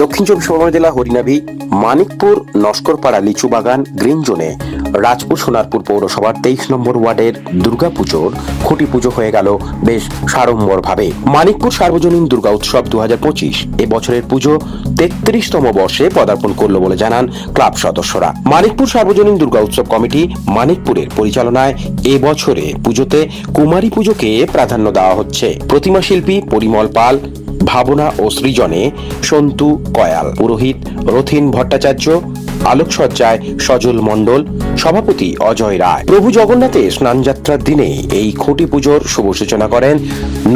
দক্ষিণ চব্বিশ পরগনা জেলা হরিনাভি মানিকপুর, নস্করপাড়া লিচু বাগান গ্রিন জোনে, রাজপুর, সোনারপুর পৌরসভার তেইশ নম্বর ওয়ার্ডের দুর্গাপুজোর খুঁটি পুজো হয়ে গেল বেশ সাড়ম্বর ভাবে মানিকপুর সার্বজনীন দুর্গা উৎসব দু হাজার পঁচিশ এবছরের পুজো তেত্রিশতম বর্ষে পদার্পণ করল বলে জানান ক্লাব সদস্যরা। মানিকপুর সার্বজনীন দুর্গা উৎসব কমিটি মানিকপুরের পরিচালনায় এবছরে পুজোতে কুমারী পুজোকে প্রাধান্য দেওয়া হচ্ছে। প্রতিমা শিল্পী পরিমল পাল ভাবনা ও সৃজনে সন্তু কয়াল, পুরোহিত রথিন ভট্টাচার্য, আলোকসজ্জায় সজল মণ্ডল, সভাপতি অজয় রায়। প্রভু জগন্নাথের স্নানযাত্রার দিনে এই খুঁটি পুজোর শুভ সূচনা করেন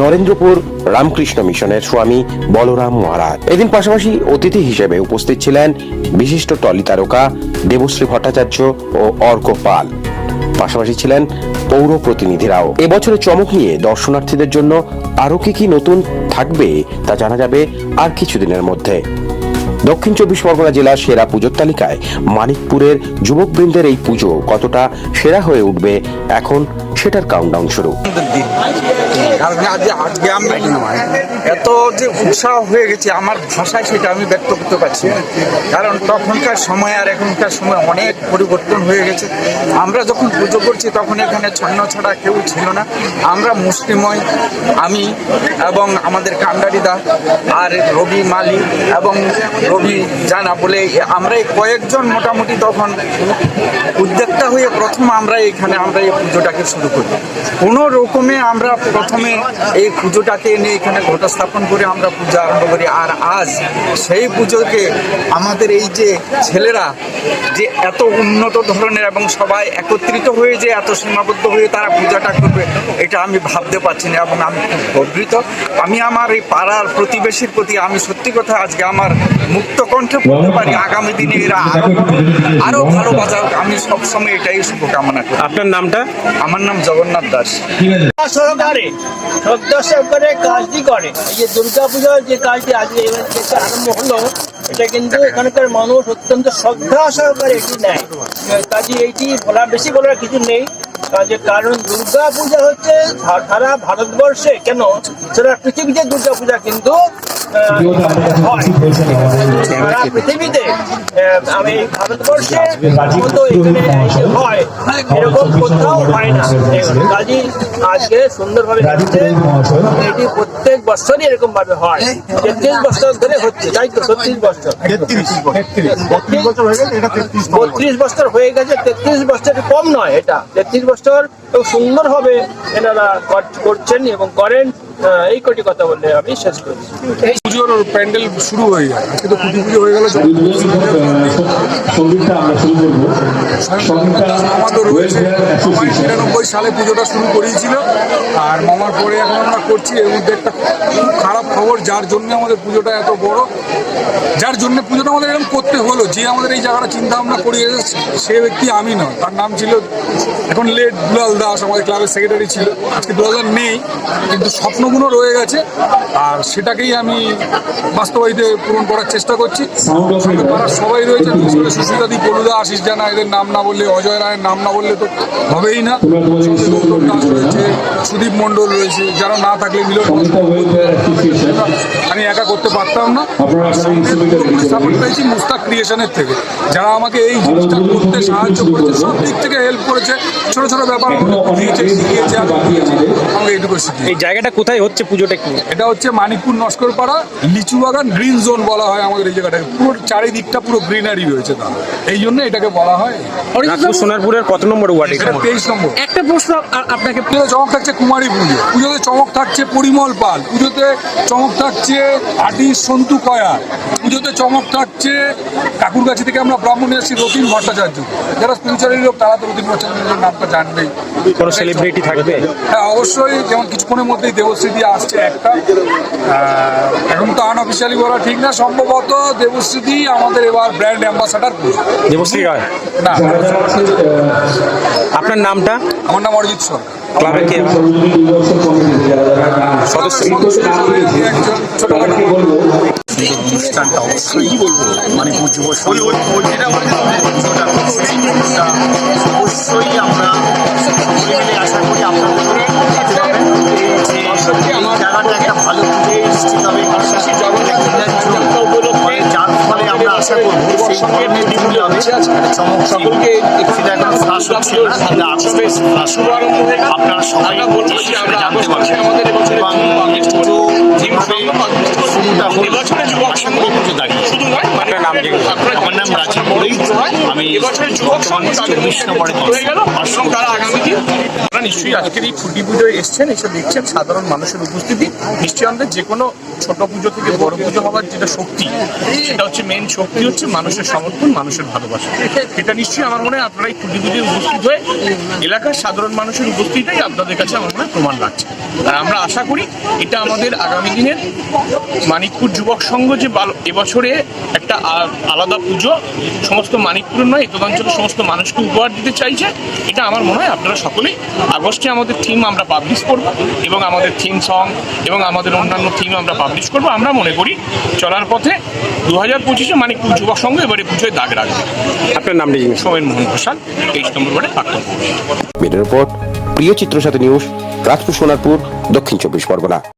নরেন্দ্রপুর রামকৃষ্ণ মিশনের স্বামী বলরাম মহারাজ। এদিন পাশাপাশি অতিথি হিসেবে উপস্থিত ছিলেন বিশিষ্ট টলি তারকা দেবশ্রী ভট্টাচার্য ও অর্ক পাল। পাশাপাশি ছিলেন পৌর প্রতিনিধিরাও। এবছরের চমক নিয়ে দর্শনার্থীদের জন্য আরও কি কি নতুন থাকবে তা জানা যাবে আর কিছুদিনের মধ্যে। দক্ষিণ চব্বিশ পরগনা জেলার সেরা পুজোর তালিকায় মানিকপুরের যুবকবৃন্দের এই পুজো কতটা সেরা হয়ে উঠবে এখন সেটার কাউন্টডাউন শুরু। আজকে এত যে উৎসাহ হয়ে গেছে, আমার ভাষায় সেটা আমি ব্যক্ত করতে পারছি না। কারণ তখনকার সময় আর এখনকার সময় অনেক পরিবর্তন হয়ে গেছে। আমরা যখন পুজো করছি, তখন এখানে ছন্ন ছাড়া কেউ ছিল না। আমরা মুসলিময় আমি এবং আমাদের কান্ডারিদা আর রবি মালি এবং রবি জানা বলে আমরা এই কয়েকজন মোটামুটি তখন উদ্যোক্তা হয়ে প্রথম আমরা এখানে আমরা এই পুজোটাকে শুরু করি। কোনো রকমে আমরা প্রথমে এই পুজোটাকে এনে এখানে ঘটা স্থাপন করে আমরা পূজা আরম্ভ করি। আর আজ সেই পুজোকে আমাদের এই যে ছেলেরা যে এত উন্নত ধরনের এবং সবাই একত্রিত হয়ে যে এত সীমাবদ্ধ হয়ে তারা পূজাটা করবে এটা আমি ভাবতে পারছি না এবং আমি খুব গর্বিত। আমি আমার এই পাড়ার প্রতিবেশীর প্রতি আমি সত্যি কথা আজকে আমার মুক্ত কণ্ঠে বলতে পারি আগামী দিনে এরা আরও আরও ভালো বাজাক। আমি সবসময় এটাই শুভকামনা করি। আপনার নামটা? আমার নাম জগন্নাথ দাস। সহকারে শ্রদ্ধা সহকারে কাজটি করে। এই যে দুর্গা পূজার যে কাজটি আজকে এবার আরম্ভ হলো এটা কিন্তু এখানকার মানুষ অত্যন্ত শ্রদ্ধা সহকারে এটি নেয়। কাজে এইটি বলার বেশি বলার কিছু নেই। কাজে কারণ দুর্গা পূজা হচ্ছে সারা ভারতবর্ষে। কেন? সারা পৃথিবীতে দুর্গা পূজা কিন্তু সারা পৃথিবীতে আমি ভারতবর্ষে মতো এখানে হয়। এরকম কোথাও হয় না। কাজী আজকে সুন্দরভাবে হচ্ছে এটি প্রত্যেক বছরই এরকম ভাবে হয়। তেত্রিশ বছর ধরে হচ্ছে তাই তো? ছত্রিশ বছর। বত্রিশ বছর হয়ে গেছে তেত্রিশ বছর কম নয় এটা। তেত্রিশ বছর খুব সুন্দরভাবে এনারা কর- করছেন এবং করেন। এই কটি কথা বলে আমি শেষ করছি। পুজোর প্যান্ডেল শুরু হয়ে যায় আজকে তো কুটি পুজো হয়ে গেল সঙ্গীতটা আমরা শুরু করব। সঙ্গীতটা আমাদের রয়েছে। মামাই নিরানব্বই সালে পুজোটা শুরু করিয়েছিল আর মামার পরে এখন আমরা করছি এর মধ্যে একটা খুব খারাপ খবর যার জন্য আমাদের পুজোটা এত বড়। যার জন্য পুজোটা আমাদের এরকম করতে হলো। যে আমাদের এই জায়গাটা চিন্তা ভাবনা করিয়ে সে ব্যক্তি আমি নয়। তার নাম ছিল এখন লেট দুলাল দাস আমাদের ক্লাবের সেক্রেটারি ছিল। আজকে দুলাল দাস নেই কিন্তু স্বপ্নগুলো রয়ে গেছে। আর সেটাকেই আমি বাস্তবায়িতে পূরণ করার চেষ্টা করছি। পাড়ার সবাই রয়েছে সুস্মিতাদি পলুদা আশিস জানা এদের নাম না বললে অজয় রায়ের নাম না বললে তো হবেই না। রয়েছে। সুদীপ মণ্ডল রয়েছে যারা না থাকলে মিলন অ্যাসোসিয়েশন আমি একা করতে পারতাম না। সাপোর্ট পেয়েছি মুস্তাক ক্রিয়েশনের থেকে। যারা আমাকে এই জিনিসটা করতে সাহায্য করেছে সব দিক থেকে হেল্প করেছে ছোট ছোট ব্যাপার শিখিয়েছে আমাকে এইটুকু শিখিয়ে এই জায়গাটা কোথায় হচ্ছে পুজোটা কি এটা হচ্ছে মানিকপুর নস্করপাড়া লিচু বাগান গ্রিন জোন বলা হয় আমাদের এই জায়গাটাকে। পুরো চারিদিকটা পুরো গ্রিনারি রয়েছে তার। এই জন্য এটাকে বলা হয় সোনারপুরের কত নম্বর ওয়ার্ড তেইশ নম্বর। একটা প্রশ্ন আপনাকে পুজোতে চমক থাকছে কুমারী পুজো। পুজোতে চমক থাকছে পরিমল পাল। পুজোতে চমক থাকছে আর্টিস্ট সন্তু কয়া। পুজোতে চমক থাকছে কাকুরগাছি থেকে আমরা ব্রাহ্মণ এসেছি রতিন ভট্টাচার্য। যারা স্পিরিচুয়ালি লোক তারা তো রতিন ভট্টাচার্যের নামটা জানবেই। কোনো সেলিব্রিটি থাকবে? হ্যাঁ অবশ্যই। যেমন কিছুক্ষণের মধ্যেই দেবশ্রী দিয়ে আসছে একটা। এখন তো আনঅফিসিয়ালি বলা ঠিক না সম্ভবত দেবশ্রী আমাদের এবার ব্র্যান্ড অ্যাম্বাসাডার দেবশ্রী রায়? না। আপনার নামটা? আমার নাম অরিজিৎ সরকার। ক্লাবের কে? সদস্য। অনুষ্ঠানটা অবশ্যই কি বলব? মানে বুঝব অবশ্যই আমরা করব সেই ধরনের দিনগুলো হবে চমক সকলকে সেটা এখন ফাঁস হচ্ছে না কিন্তু আসবে ফাঁস আপনারা সবাই পুজো দাঁড়িয়ে নাম আমার নাম আমি বর্তমানে চব্বিশ নম্বরে এবং তারা আগামী দিন নিশ্চয়ই আজকের এই খুঁটি পুজোয় এসছেন এসে দেখছেন সাধারণ মানুষের উপস্থিতি। নিশ্চয়ই আমাদের যে কোনো ছোট পুজো থেকে বড় পুজো হওয়ার যেটা শক্তি সেটা হচ্ছে মেন শক্তি হচ্ছে মানুষের সমর্থন মানুষের ভালোবাসা। এটা নিশ্চয়ই আমার মনে হয় আপনারা এই খুঁটি পুজোয় উপস্থিত হয়ে এলাকার সাধারণ মানুষের উপস্থিতিটাই আপনাদের কাছে আমার মনে হয় প্রমাণ রাখছে আর আমরা আশা করি এটা আমাদের আগামী দিনের মানিকপুর যুবক সংঘ যে এবছরে একটা আ- আলাদা পুজো সমস্ত মানিকপুর নয় এতদাঞ্চলের সমস্ত মানুষকে উপহার দিতে চাইছে। এটা আমার মনে হয় আপনারা সকলেই আগস্টে আমাদের থিম আমরা পাবলিশ করব এবং আমাদের থিম সং এবং আমাদের অন্যান্য থিম আমরা পাবলিশ করব। আমরা মনে করি চলার পথে দু হাজার পঁচিশে মানিকপুর যুবক সংঘ এবারে পুজোয় দাগ রাখবে। আপনার নাম জিজ্ঞেস সোমেন মোহন ঘোষাল তেইশ নম্বর ওয়ার্ডে প্রাক্তন। রিপোর্ট প্রিয় চিত্র সাথী নিউজ রাজপুর সোনারপুর দক্ষিণ চব্বিশ পরগনা।